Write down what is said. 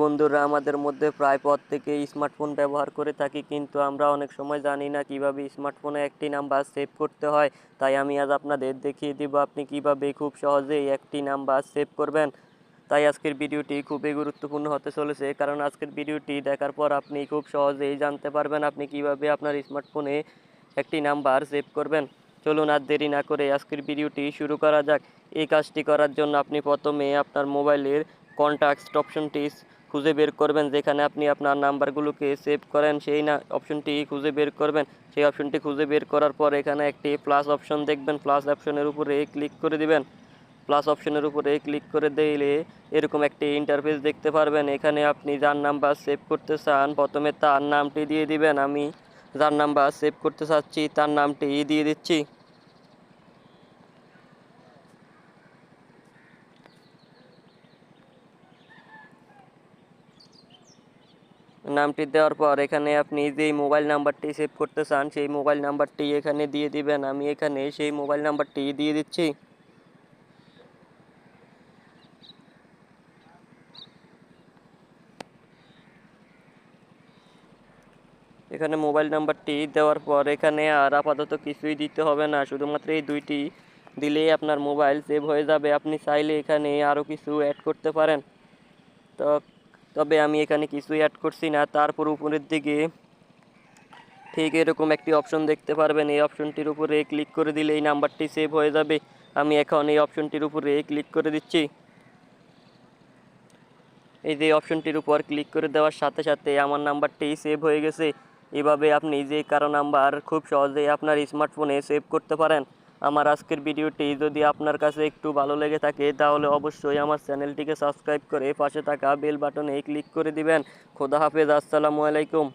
বন্ধুরা, আমাদের মধ্যে প্রায় প্রত্যেকে স্মার্টফোন ব্যবহার করে থাকি, কিন্তু আমরা অনেক সময় জানি না কীভাবে স্মার্টফোনে একটি নাম্বার সেভ করতে হয়। তাই আমি আজ আপনাদের দেখিয়ে দিব আপনি কীভাবে খুব সহজেই একটি নাম্বার সেভ করবেন। তাই আজকের ভিডিওটি খুবই গুরুত্বপূর্ণ হতে চলেছে, কারণ আজকের ভিডিওটি দেখার পর আপনি খুব সহজেই জানতে পারবেন আপনি কীভাবে আপনার স্মার্টফোনে একটি নাম্বার সেভ করবেন। চলুন আর দেরি না করে আজকের ভিডিওটি শুরু করা যাক। এই কাজটি করার জন্য আপনি প্রথমে আপনার মোবাইলের কন্ট্যাক্টস অপশনটি খুঁজে বের করবেন, যেখানে আপনি আপনার নাম্বারগুলোকে সেভ করেন, সেই না অপশনটি খুঁজে বের করবেন। সেই অপশনটি খুঁজে বের করার পর এখানে একটি প্লাস অপশন দেখবেন। প্লাস অপশনের উপরে ক্লিক করে দিবেন। প্লাস অপশনের উপরে ক্লিক করে দিলে এরকম একটি ইন্টারফেস দেখতে পারবেন। এখানে আপনি যার নাম্বার সেভ করতে চান, প্রথমে তার নামটি দিয়ে দিবেন। আমি যার নাম্বার সেভ করতে চাচ্ছি, তার নামটি দিয়ে দিচ্ছি। নামটি দেওয়ার পর এখানে আপনি যেই মোবাইল নাম্বারটি সেভ করতে চান, সেই মোবাইল নাম্বারটি এখানে দিয়ে দিবেন। আমি এখানে সেই মোবাইল নাম্বারটি দিয়ে দিচ্ছি। এখানে মোবাইল নাম্বারটি দেওয়ার পর এখানে আর আপাতত কিছুই দিতে হবে না। শুধুমাত্র এই দুইটি দিলেই আপনার মোবাইল সেভ হয়ে যাবে। আপনি চাইলে এখানে আরও কিছু অ্যাড করতে পারেন। তো তবে আমি এখানে কিছুই অ্যাড করছি না। তারপর উপরের দিকে ঠিক এরকম একটি অপশন দেখতে পারবেন। এই অপশনটির উপরে ক্লিক করে দিলে এই নাম্বারটি সেভ হয়ে যাবে। আমি এখন এই অপশনটির উপরে ক্লিক করে দিচ্ছি। এই যে অপশনটির উপর ক্লিক করে দেওয়ার সাথে সাথে আমার নাম্বারটি সেভ হয়ে গেছে। এভাবে আপনি যে কারও নাম্বার খুব সহজেই আপনার স্মার্টফোনে সেভ করতে পারেন। আমার আজকের ভিডিওটি যদি আপনার কাছে একটু ভালো লেগে থাকে, তাহলে অবশ্যই আমার চ্যানেলটিকে সাবস্ক্রাইব করে পাশে থাকা বেল বাটনে ক্লিক করে দিবেন। খোদা হাফেজ, আসসালামু আলাইকুম।